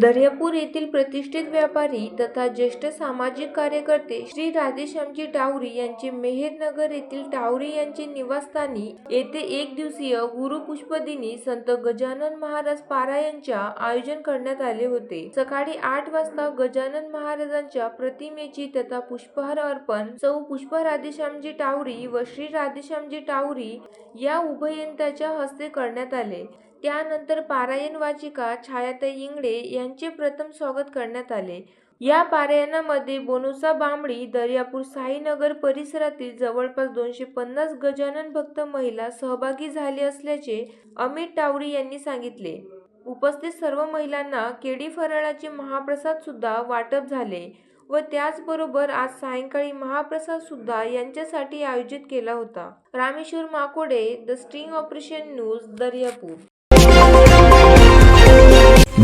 दर्यापूर येथील प्रतिष्ठित व्यापारी तथा ज्येष्ठ सामाजिक कार्यकर्ते श्री राधेश्यामजी टावरी यांचे मेहेरनगर येथील टावरी यांचे निवासस्थानी येथे एक दिवसीय गुरुपुष्पदिनी संत गजानन महाराज पारायणच्या आयोजन करण्यात आले होते. सकाळी आठ वाजता गजानन महाराजांच्या प्रतिमेची तथा पुष्पहार अर्पण सौ पुष्प राधेश्यामजी टावरी व श्री राधेश्यामजी टावरी या उभयंताच्या हस्ते करण्यात आले. त्यानंतर पारायण वाचिका छायाताई इंगळे यांचे प्रथम स्वागत करण्यात आले. या पारायणामध्ये बोनुसा बांबडी दर्यापूर साईनगर परिसरातील जवळपास दोनशे पन्नास गजानन भक्त महिला सहभागी झाले असल्याचे अमित टावरी यांनी सांगितले. उपस्थित सर्व महिलांना केडी फराळाचे महाप्रसाद सुद्धा वाटप झाले व त्याचबरोबर आज सायंकाळी महाप्रसाद सुद्धा यांच्यासाठी आयोजित केला होता. Rameshwar Makode the string operation news Daryapur.